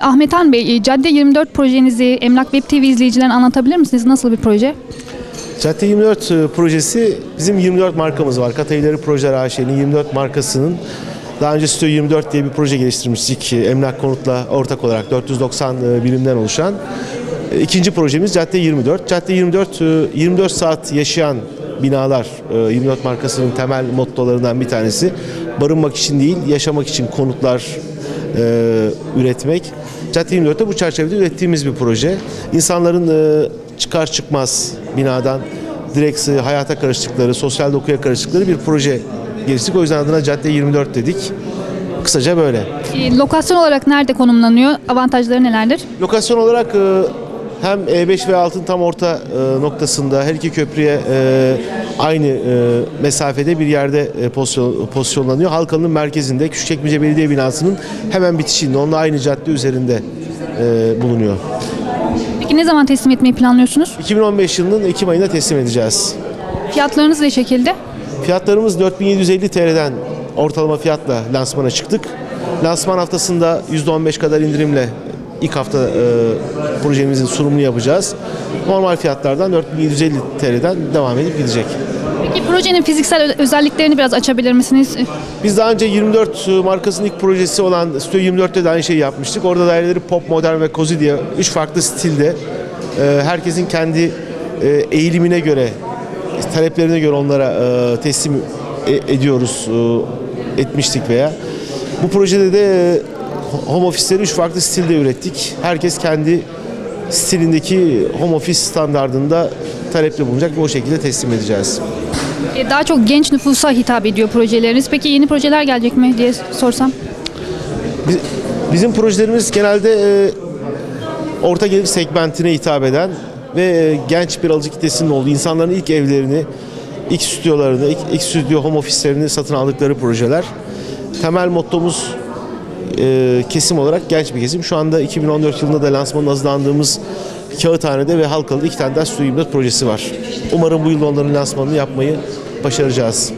Ahmet Han Bey, e, Cadde 24 projenizi Emlak Web TV izleyicilerine anlatabilir misiniz? Nasıl bir proje? Cadde 24 e, projesi bizim 24 markamız var. Katayları Projeler AŞ'nin 24 markasının daha önce Stüdyo 24 diye bir proje geliştirmiştik. E, Emlak konutla ortak olarak 490 e, birimden oluşan. İkinci projemiz Cadde 24. Cadde 24 e, 24 saat yaşayan binalar e, 24 markasının temel mottolarından bir tanesi. Barınmak için değil, yaşamak için konutlar e, üretmek. Cadde 24'te bu çerçevede ürettiğimiz bir proje. İnsanların e, çıkar çıkmaz binadan direkt e, hayata karıştıkları, sosyal dokuya karıştıkları bir proje geliştirdik. O yüzden adına Cadde 24 dedik. Kısaca böyle. E, Lokasyon olarak nerede konumlanıyor? Avantajları nelerdir? Lokasyon olarak e, hem E5 ve altın tam orta e, noktasında her iki köprüye e, aynı e, mesafede bir yerde e, pozisyon, pozisyonlanıyor. Halkalı'nın merkezinde Küçükçekmece Belediye Binası'nın hemen bitişinde, onunla aynı cadde üzerinde e, bulunuyor. Peki ne zaman teslim etmeyi planlıyorsunuz? 2015 yılının Ekim ayında teslim edeceğiz. Fiyatlarınız ne şekilde? Fiyatlarımız 4750 TL'den ortalama fiyatla lansmana çıktık. Lansman haftasında %15 kadar indirimle ilk hafta e, projemizin sunumunu yapacağız. Normal fiyatlardan 4750 TL'den devam edip gidecek. Peki projenin fiziksel özelliklerini biraz açabilir misiniz? Biz daha önce 24 markasının ilk projesi olan Studio 24'te de aynı şeyi yapmıştık. Orada daireleri pop, modern ve cozy diye 3 farklı stilde e, herkesin kendi e, eğilimine göre, taleplerine göre onlara e, teslim e- ediyoruz, e, etmiştik veya. Bu projede de e, home office'leri 3 farklı stilde ürettik. Herkes kendi stilindeki home office standardında talepte bulunacak ve o şekilde teslim edeceğiz. E, Daha çok genç nüfusa hitap ediyor projeleriniz. Peki yeni projeler gelecek mi diye sorsam? Biz- Bizim projelerimiz genelde e, orta gelir segmentine hitap eden ve e, genç bir alıcı kitlesinin olduğu, insanların ilk evlerini, ilk stüdyolarını, ilk, ilk stüdyo home ofislerini satın aldıkları projeler. Temel mottomuz e, kesim olarak genç bir kesim. Şu anda 2014 yılında da lansmanı hazırlandığımız Kağıthane'de ve Halkalı'da iki tane daha Stüdyo 24 projesi var. Umarım bu yıl onların lansmanını yapmayı başaracağız.